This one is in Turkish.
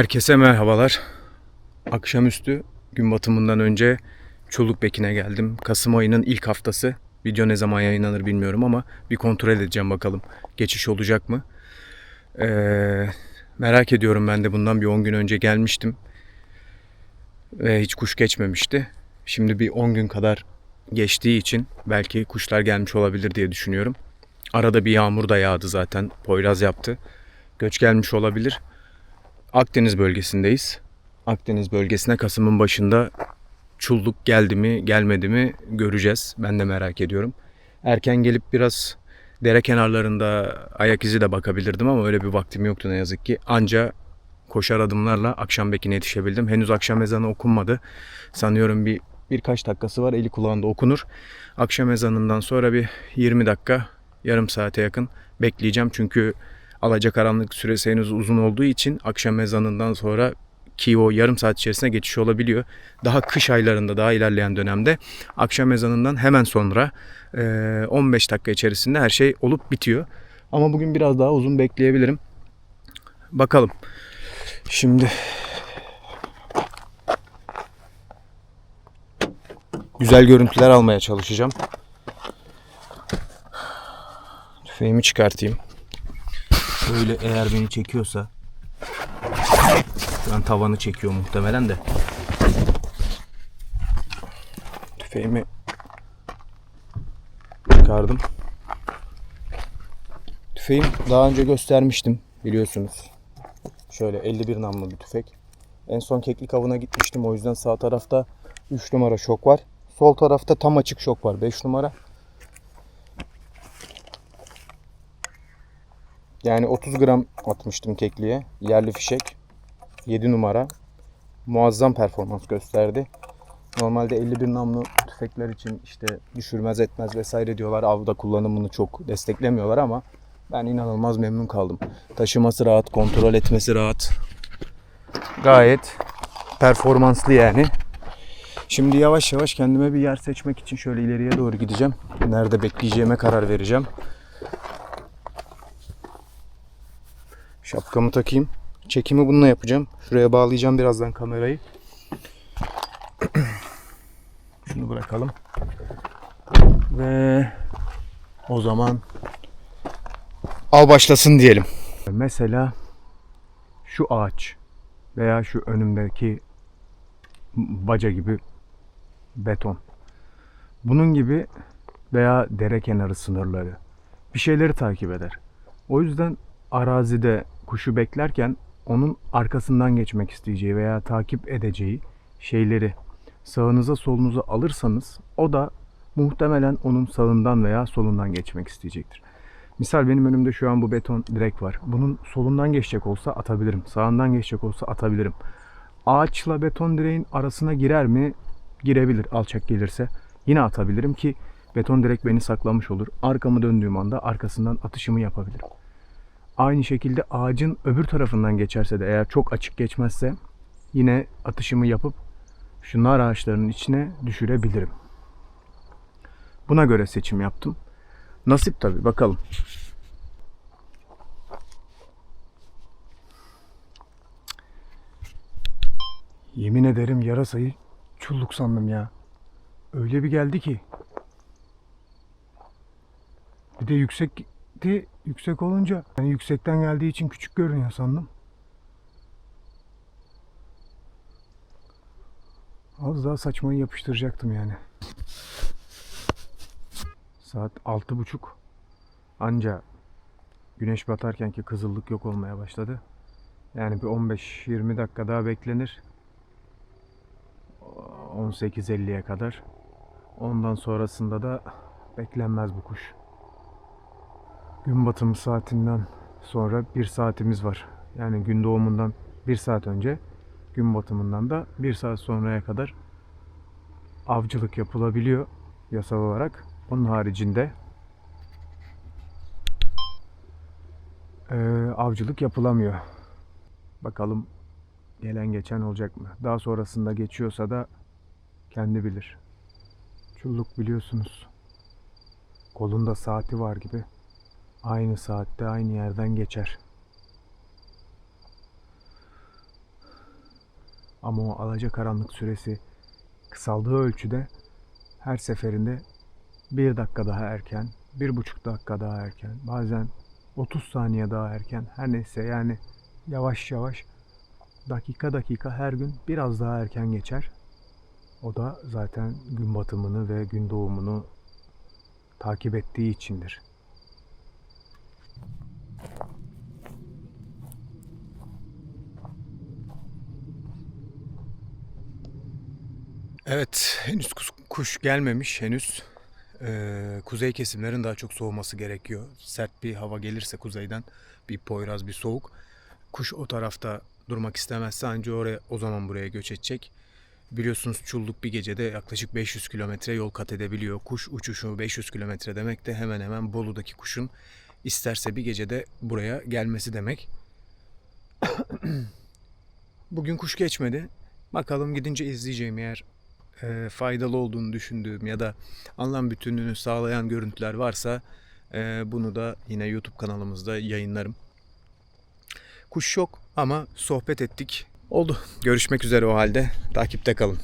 Herkese merhabalar. Akşamüstü gün batımından önce Çolukbekin'e geldim. Kasım ayının ilk haftası. Video ne zaman yayınlanır bilmiyorum ama bir kontrol edeceğim bakalım. Geçiş olacak mı? Ee, merak ediyorum ben de bundan bir 10 gün önce gelmiştim. Ve hiç kuş geçmemişti. Şimdi bir 10 gün kadar geçtiği için belki kuşlar gelmiş olabilir diye düşünüyorum. Arada bir yağmur da yağdı zaten. Poyraz yaptı. Göç gelmiş olabilir. Akdeniz bölgesindeyiz. Akdeniz bölgesine Kasım'ın başında çulluk geldi mi gelmedi mi göreceğiz. Ben de merak ediyorum. Erken gelip biraz dere kenarlarında ayak izi de bakabilirdim ama öyle bir vaktim yoktu ne yazık ki. Anca koşar adımlarla akşam bekine yetişebildim. Henüz akşam ezanı okunmadı. Sanıyorum bir birkaç dakikası var eli kulağında okunur. Akşam ezanından sonra bir 20 dakika yarım saate yakın bekleyeceğim. Çünkü alacakaranlık süresi henüz uzun olduğu için akşam ezanından sonra ki o yarım saat içerisinde geçiş olabiliyor. Daha kış aylarında daha ilerleyen dönemde akşam ezanından hemen sonra e, 15 dakika içerisinde her şey olup bitiyor. Ama bugün biraz daha uzun bekleyebilirim. Bakalım. Şimdi güzel görüntüler almaya çalışacağım. Tüfeğimi çıkartayım. Şöyle eğer beni çekiyorsa şu an tavanı çekiyor muhtemelen de. Tüfeğimi çıkardım. Tüfeğim daha önce göstermiştim biliyorsunuz. Şöyle 51 namlu bir tüfek. En son keklik avına gitmiştim o yüzden sağ tarafta 3 numara şok var. Sol tarafta tam açık şok var 5 numara. Yani 30 gram atmıştım kekliğe. Yerli fişek. 7 numara. Muazzam performans gösterdi. Normalde 51 namlu tüfekler için işte düşürmez etmez vesaire diyorlar. Avda kullanımını çok desteklemiyorlar ama ben inanılmaz memnun kaldım. Taşıması rahat, kontrol etmesi rahat. Gayet performanslı yani. Şimdi yavaş yavaş kendime bir yer seçmek için şöyle ileriye doğru gideceğim. Nerede bekleyeceğime karar vereceğim. Şapkamı takayım. Çekimi bununla yapacağım. Şuraya bağlayacağım birazdan kamerayı. Şunu bırakalım. Ve o zaman al başlasın diyelim. Mesela şu ağaç veya şu önümdeki baca gibi beton. Bunun gibi veya dere kenarı sınırları bir şeyleri takip eder. O yüzden arazide kuşu beklerken onun arkasından geçmek isteyeceği veya takip edeceği şeyleri sağınıza solunuza alırsanız o da muhtemelen onun sağından veya solundan geçmek isteyecektir. Misal benim önümde şu an bu beton direk var. Bunun solundan geçecek olsa atabilirim. Sağından geçecek olsa atabilirim. Ağaçla beton direğin arasına girer mi? Girebilir alçak gelirse. Yine atabilirim ki beton direk beni saklamış olur. Arkamı döndüğüm anda arkasından atışımı yapabilirim. Aynı şekilde ağacın öbür tarafından geçerse de eğer çok açık geçmezse yine atışımı yapıp şu nar ağaçlarının içine düşürebilirim. Buna göre seçim yaptım. Nasip tabi bakalım. Yemin ederim yarasayı çulluk sandım ya. Öyle bir geldi ki. Bir de yüksekti. Yüksek olunca yani yüksekten geldiği için küçük görünüyor sandım. Az daha saçmayı yapıştıracaktım yani. Saat altı buçuk. Anca güneş batarken ki kızıllık yok olmaya başladı. Yani bir 15-20 dakika daha beklenir. 18.50'ye kadar. Ondan sonrasında da beklenmez bu kuş. Gün batımı saatinden sonra bir saatimiz var. Yani gün doğumundan bir saat önce, gün batımından da bir saat sonraya kadar avcılık yapılabiliyor yasal olarak. Onun haricinde eee, avcılık yapılamıyor. Bakalım gelen geçen olacak mı? Daha sonrasında geçiyorsa da kendi bilir. Çulluk biliyorsunuz. Kolunda saati var gibi. Aynı saatte aynı yerden geçer. Ama o alacakaranlık süresi kısaldığı ölçüde her seferinde bir dakika daha erken, bir buçuk dakika daha erken, bazen 30 saniye daha erken her neyse yani yavaş yavaş dakika dakika her gün biraz daha erken geçer. O da zaten gün batımını ve gün doğumunu takip ettiği içindir. Evet, henüz kuş gelmemiş henüz. Ee, kuzey kesimlerin daha çok soğuması gerekiyor. Sert bir hava gelirse kuzeyden bir poyraz bir soğuk. Kuş o tarafta durmak istemezse anca oraya o zaman buraya göç edecek. Biliyorsunuz çulluk bir gecede yaklaşık 500 kilometre yol kat edebiliyor. Kuş uçuşu 500 kilometre demek de hemen hemen Bolu'daki kuşun isterse bir gecede buraya gelmesi demek. Bugün kuş geçmedi. Bakalım gidince izleyeceğim eğer e, faydalı olduğunu düşündüğüm ya da anlam bütünlüğünü sağlayan görüntüler varsa e, bunu da yine YouTube kanalımızda yayınlarım. Kuş yok ama sohbet ettik. Oldu. Görüşmek üzere o halde. Takipte kalın.